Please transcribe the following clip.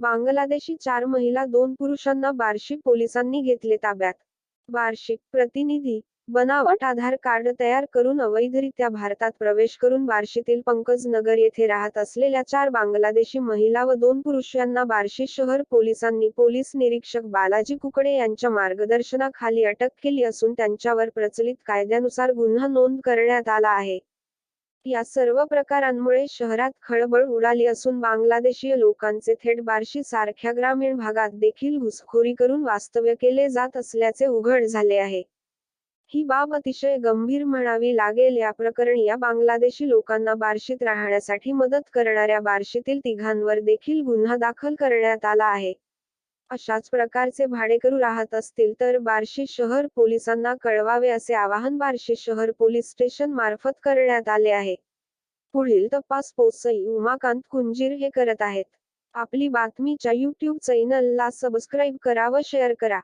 बांगलादेशी चार महिला दोन पुरुषांना बार्शी पोलिसांनी घेतले ताब्यात. वार्षिक प्रतिनिधी बनावट आधार कार्ड तयार करून अवैधरित्या भारतात प्रवेश करून बार्शीतील पंकज नगर येथे राहत असलेल्या चार बांगलादेशी महिला व दोन पुरुष यांना बार्शी शहर पोलिसांनी पोलीस निरीक्षक बालाजी कुकडे यांच्या मार्गदर्शनाखाली अटक केली असून त्यांच्यावर प्रचलित कायद्यानुसार गुन्हा नोंद करण्यात आला आहे. या सर्व प्रकारांमुळे शहरात खळबळ उडाली असून बांगलादेशीय लोकांचे थेट बार्शी सारख्या ग्रामीण भागात देखील घुसखोरी करून वास्तव्य केले जात असल्याचे उघड झाले आहे. ही बाब अतिशय गंभीर म्हणावी लागेल. या प्रकरणी या बांगलादेशी लोकांना बार्शीत राहण्यासाठी मदत करणाऱ्या बार्शीतील तिघांवर देखील गुन्हा दाखल करण्यात आला आहे. अशाच प्रकारचे भाडेकरू राहत असतील तर बार्शी शहर पोलिसांना कळवावे असे आवाहन बार्शी शहर पोलीस स्टेशन मार्फत करण्यात आले आहे. पुढील तपास पोसई उमाकांत कुंजीर हे करत आहेत. आपली बातमीच्या यूट्यूब चॅनलला सबस्क्राईब करा व शेअर करा.